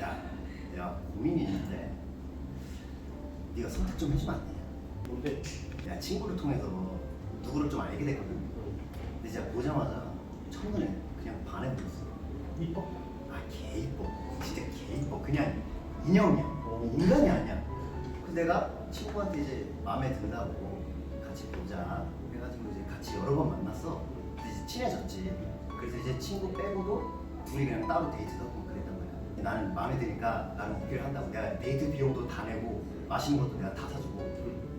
야, 내가 고민이 있는데 네가 선택 좀 해주면 안 돼? 뭔데? 야, 친구를 통해서 누구를 좀 알게 됐거든. 근데 진짜 보자마자 첫눈에 그냥 반해 버렸어. 이뻐? 아, 개 이뻐. 진짜 개 이뻐. 그냥 인형이야. 인간이 아니야. 그래서 내가 친구한테 이제 마음에 든다고 같이 보자. 그래가지고 이제 같이 여러 번 만났어. 근데 이제 친해졌지. 그래서 이제 친구 빼고도 둘이 그냥 따로 데이트도 하고 그랬단 말이야. 나는 마음에 드니까 나는 어필을 한다고. 내가 데이트 비용도 다 내고 맛있는 것도 내가 다 사주고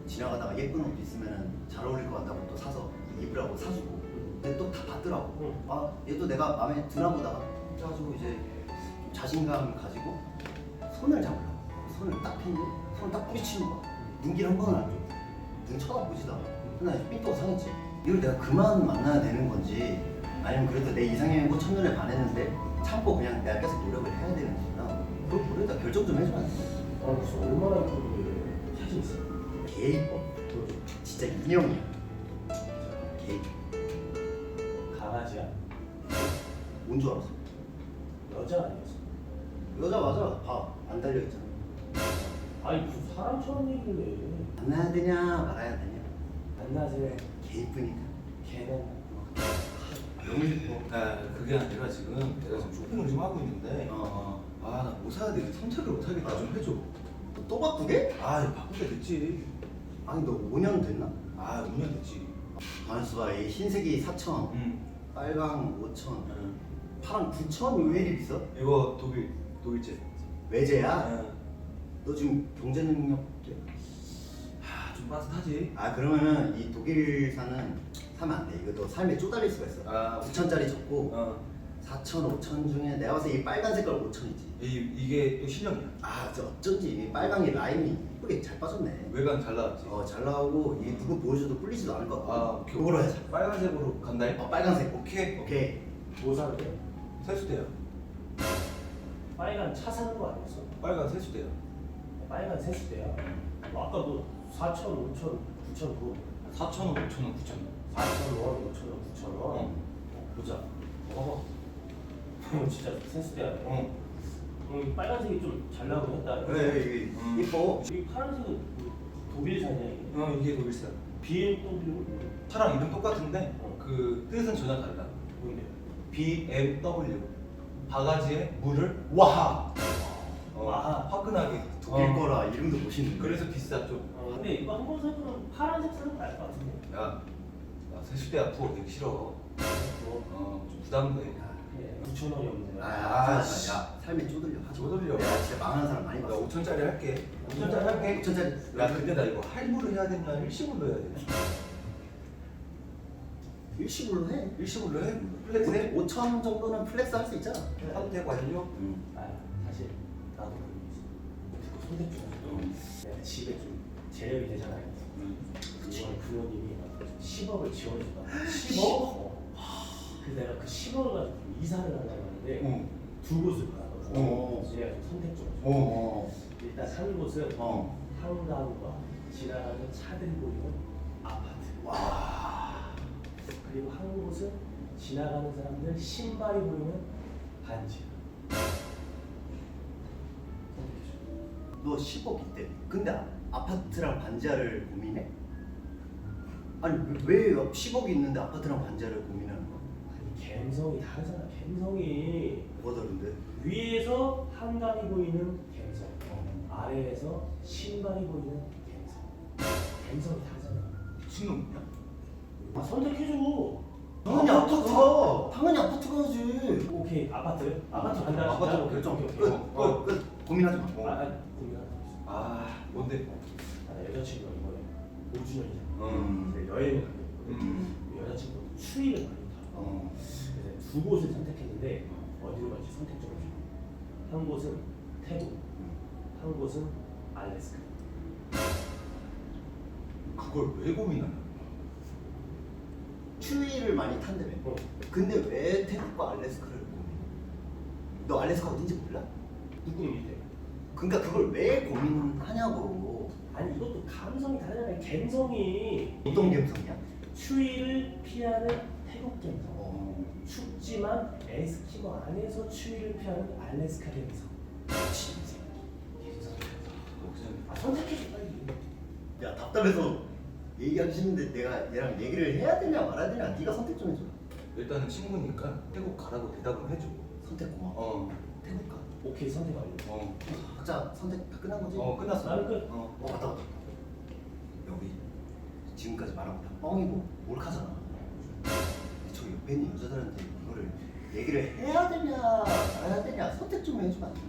지나가다가 예쁜 옷도 있으면 잘 어울릴 것 같다고 또 사서 입으라고 사주고. 근데 또 다 받더라고. 응. 아 얘도 내가 마음에 드나 보다 그래가지고 이제 좀 자신감 가지고 손을 잡으려고 손을 딱 핀데 손을 딱 뿌리치는 거야 눈길 한 번은 안 줘. 눈 쳐다보지도 않아 나 삐뚤어 상했지 이걸 내가 그만 만나야 되는 건지 아니면 그래도 내 이상형이고 첫눈에 반했는데 참고 그냥 내가 계속 노력을 해야 되는 거나. 그걸 모르겠다 결정 좀안 돼? 아 무슨 얼마나 이쁜데 사진 있어? 개 이뻐 보여줘 진짜 인형이야. 개 강아지야. 뭔 줄 알았어? 여자 아니었어? 여자 맞아. 봐. 안 달려 있잖아. 아니 무슨 사람처럼 얘기를 해. 만나야 되냐 말아야 되냐? 만나지. 개 이쁘니까 걔는 너무 이뻐 아 그게 아니라 지금 내가 지금 쇼핑을 좀 하고 있는데 어. 아 나 뭐 사야 되지 선택을 못 하겠다 좀 해줘 또 바꾸게? 아 바꾸게 됐지 아니 너 5년 됐나? 아 5년 됐지 가만있어봐 이 흰색이 4천 응 빨강 5천 응. 파랑 9천 왜 이리 비싸? 이거 독일 독일제 외제야? 응. 너 지금 경제 능력 돼? 아, 좀 빠듯하지 아 그러면은 이 독일산은 사면 안 돼. 이거 너 삶에 쪼달릴 수가 있어. 아 9천짜리 적고 어. 4천 5천 중에 내가 봤을 때 이 빨간 색깔 5천이지. 이, 이게 또 실력이야? 아 저 어쩐지 이 빨강이 라인이 이쁘게 잘 빠졌네. 외관 잘 나왔지? 어 잘 나오고 이게 누구 보여줘도 꿀리지도 않을 것 같고 아 오케이. 그거로 하자 빨간색으로 간다 어 빨간색. 오케이. 오케이. 뭐 사는데? 세수대요. 빨간 차 사는 거 아니었어? 빨간 세수대요. 빨간 세수대야 뭐 아까 너 4천, 5천, 9천 그거 4,000원 5,000원 9,000원. 4천 원, 5천 원, 9천 원. 어. 어, 보자. 봐봐. 이거 진짜 세수대야. 어 어, 이 빨간색이 좀 잘 나오긴 했다. 네 이게 음. 이뻐? 이 파란색은 뭐 독일산이야 이게? 어, 이게 독일산 BMW 차랑 이름 똑같은데 어. 그 뜻은 전혀 달라. 뭔데? BMW 바가지에 물을 와하 어, 와하. 화끈하게 독일 어. 거라 이름도 멋있는데 그래서 비싸 좀 어, 근데 이거 한 번 사면 파란색 사는 거 나을 것 같은데 야, 나 세수대 앞으로 되기 싫어 뭐 어, 좀 부담돼 그래 9천 원이 없는 거야 아, 아, 야, 씨. 야, 삶에 쪼들려 하지 마. 쪼들려. 내가 진짜 망하는 사람 많이 나 봤어. 5천짜리 할게 5천짜리 할게 5천짜리. 야 근데 나 이거 할부를 해야 되나 일시불로 해야 되나 일시불로 해. 일시불로 해? 플렉스 해? 5천 정도는 플렉스 할 수 있잖아. 하도 되고 완료? 응. 아 사실 나도 좀 내가 집에 좀 재력이 되잖아요 이번에 부모님이 10억을 지원해준다 10억? 어. 그래서 내가 그 10억을 가지고 이사를 하려고 하는데 어. 두 곳을 어. 그래서 내가 좀 선택 좀 해줘 어. 일단 한 곳은 어. 한강과 지나가는 차들이 보이는 아파트 와. 그리고 한 곳은 지나가는 사람들 신발이 보이는 반지 너 10억 있대. 근데 아- 아파트랑 반지하를 고민해? 아니 왜 10억이 있는데 아파트랑 반지하를 고민하는 거야? 아니 감성이 다르잖아 감성이 뭐가 다른데? 위에서 한강이 보이는 감성 아래에서 신발이 보이는 감성 감성이 다르잖아 미친놈이야? 아 선택해줘 당연히 아, 아파트가. 당연히 아파트 가야지. 오케이 아파트 아파트 간다 아파트로 결정. 끝. 끝. 끝. 고민하지 마. 아, 아 고민하고 있어 아 뭔데? 아, 나 여자친구가 이번에 5주년이잖아 음. 여행을 가고 있거든 음. 여자친구 추위를 많이 타 어. 그래서 두 곳을 선택했는데 어디로 갈지 선택 좀 해줘 한 곳은 태국 한 곳은 알래스카 그걸 왜 고민하냐? 추위를 많이 탄다며. 어. 근데 왜 태국과 알래스카를 고민해? 너 알래스카 어딘지 몰라? 밑에 그러니까 그걸 왜 고민하냐고. 아니 이것도 감성이 다르잖아요 감성이 어떤 감성이야? 추위를 피하는 태국 감성 어. 춥지만 에스키모 안에서 추위를 피하는 알래스카 미친 그냥 아 선택해줘 빨리. 야 답답해서 얘기하기 싫은데 내가 얘랑 얘기를 해야 되냐 말아야 되냐 네가 선택 좀 해줘 일단은 친구니까 태국 가라고 대답을 해줘. 선택 고마워 어. 태국 가 오케이 선택 완료. 어. 각자 선택 다 끝난 거지? 어 끝났어. 나는 끝. 어, 어 맞다 맞다 여기 지금까지 말한 거다 뻥이고 몰카잖아 근데 저 옆에 있는 여자들한테 이거를 얘기를 해야 되냐 말아야 되냐 선택 좀 해주면 안 돼?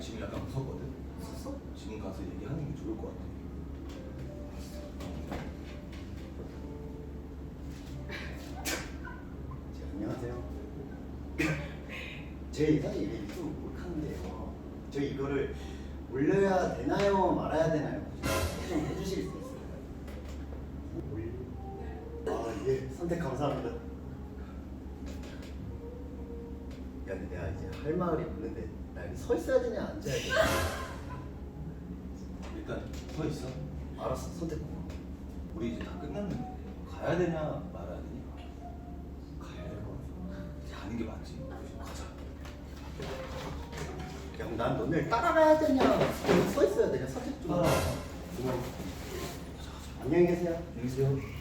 지금 약간 무섭거든. 무섭어? 지금 가서 얘기하는 게 좋을 것 같아. 제 안녕하세요 제 사실 이게 유튜브 몰카인데요 저 이거를 올려야 되나요 말아야 되나요 좀 해주실 수 있어요? 아 예 선택 감사합니다 야 근데 내가 이제 할 말이 없는데 나 여기 서 있어야 되냐 앉아야 되냐 일단 서 있어. 알았어 선택 고마워 우리 이제 다 끝났는데 가야 되냐 말아야 되냐. 가야 될것 같아. 가는 게 맞지. 가자. 야 그럼 난 너네 따라가야 되냐? 여기 서 있어야 되냐? 선택 좀. 아. 안녕히 계세요. 안녕히 계세요.